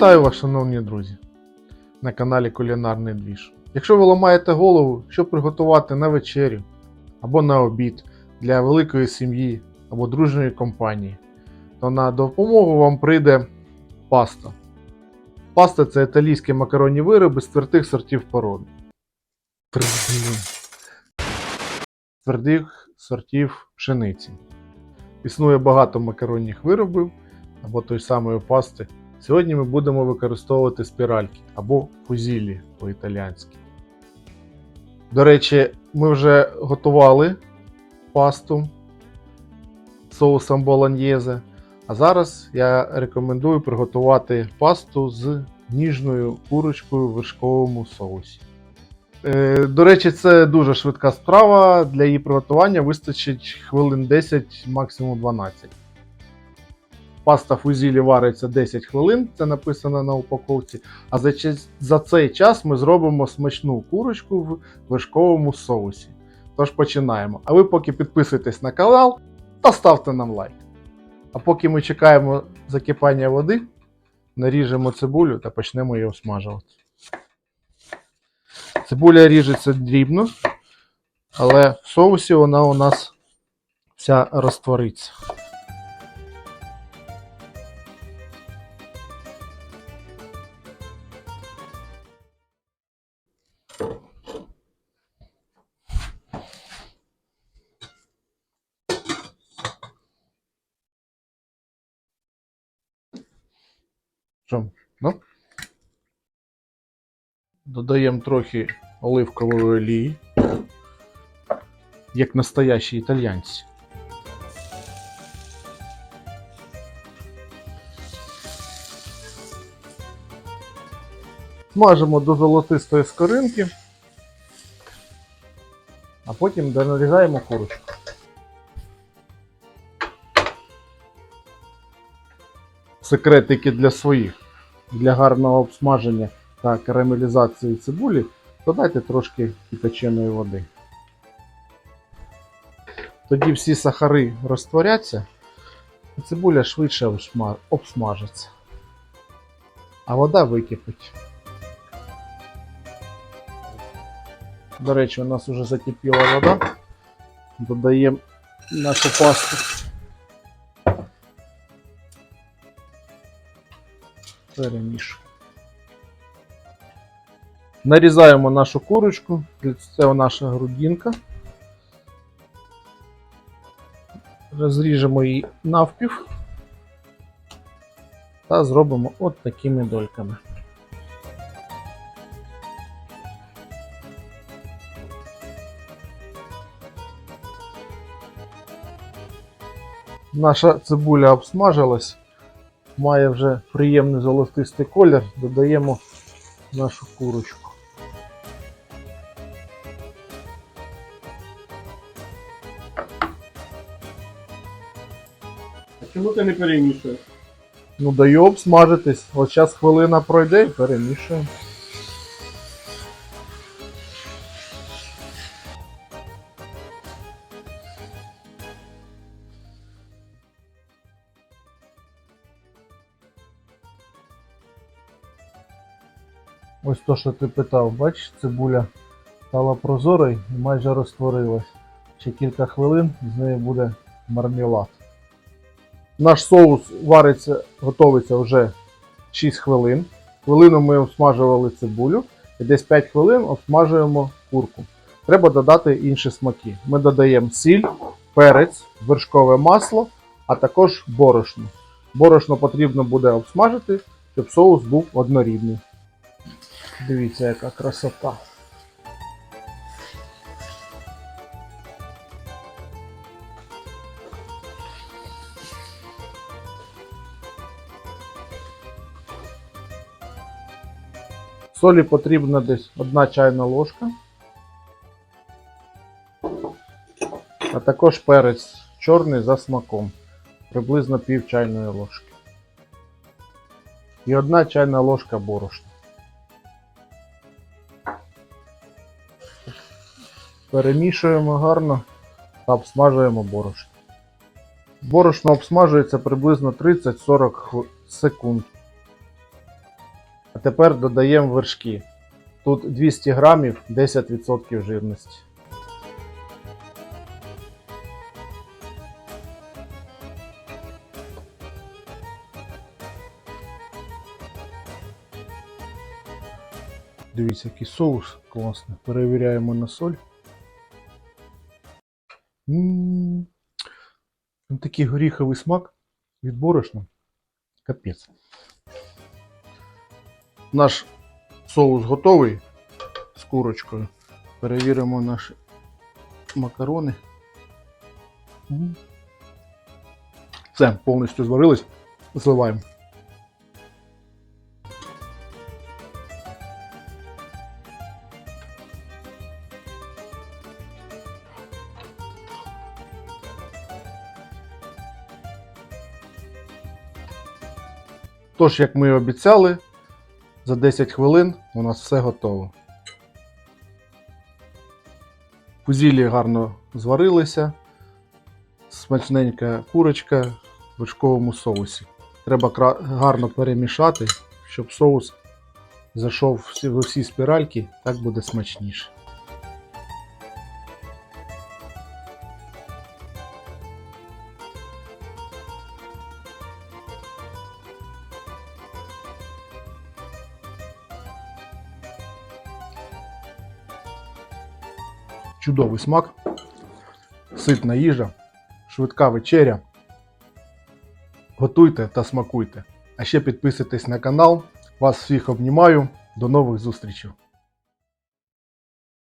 Вітаю вас, шановні друзі, на каналі Кулінарний Двіж. Якщо ви ламаєте голову, що приготувати на вечерю або на обід для великої сім'ї або дружньої компанії, то на допомогу вам прийде паста. Паста це італійські макаронні вироби з твердих сортів породи. Твердих сортів пшениці. Існує багато макаронних виробів або той самої пасти. Сьогодні ми будемо використовувати спіральки або фузілі по-італіянськи. До речі, ми вже готували пасту соусом болоньєзе. А зараз я рекомендую приготувати пасту з ніжною курочкою в вершковому соусі. Е, До речі, це дуже швидка справа. Для її приготування вистачить хвилин 10, максимум 12. Паста фузілі вариться 10 хвилин, це написано на упаковці. А за, за цей час ми зробимо смачну курочку в вершковому соусі. Тож починаємо. А ви поки підписуйтесь на канал та ставте нам лайк. А поки ми чекаємо закипання води, наріжемо цибулю та почнемо її смажувати. Цибуля ріжеться дрібно, але в соусі вона у нас вся розтвориться. Ну? Додаємо трохи оливкової олії, як настоящі італьянці. Смажимо до золотистої скоринки, а потім донарізаємо курочку. Секретики для своїх. Для гарного обсмаження та карамелізації цибулі додайте трошки кипяченої води. Тоді всі сахари розтворяться, і цибуля швидше обсмажиться. А вода википить. До речі, у нас вже закипіла вода. Додаємо нашу пасту. Перемішуємо. Нарізаємо нашу курочку, це наша грудинка. Розріжемо її навпів та зробимо от такими дольками. Наша цибуля обсмажилась, має вже приємний золотистий колір, додаємо нашу курочку. А чому ти не перемішуєш? Ну, даю обсмажитись. От зараз хвилина пройде і перемішуємо. Ось то, що ти питав, бачиш, цибуля стала прозорою і майже розтворилась. Ще кілька хвилин з неї буде мармелад. Наш соус вариться, готовиться вже 6 хвилин. Хвилину ми обсмажували цибулю і десь 5 хвилин обсмажуємо курку. Треба додати інші смаки. Ми додаємо сіль, перець, вершкове масло, а також борошно. Борошно потрібно буде обсмажити, щоб соус був однорідний. Дивіться, яка красота. Солі потрібна десь 1 чайна ложка. А також перець чорний за смаком. Приблизно пів чайної ложки. І 1 чайна ложка борошна. Перемішуємо гарно та обсмажуємо борошно. Борошно обсмажується приблизно 30-40 секунд. А тепер додаємо вершки. Тут 200 грамів 10% жирності. Дивіться, який соус класний. Перевіряємо на соль. М, такий горіховий смак від борошна. Капець. Наш соус готовий з курочкою. Перевіримо наші макарони. Все, повністю зварились. Зливаємо. Тож, як ми і обіцяли, за 10 хвилин у нас все готово. Фузілі гарно зварилися. Смачненька курочка в вершковому соусі. Треба гарно перемішати, щоб соус зайшов всі- в усі спіральки, так буде смачніше. Чудовий смак, ситна їжа, швидка вечеря. Готуйте та смакуйте. А ще підписуйтесь на канал. Вас всіх обнімаю. До нових зустрічей!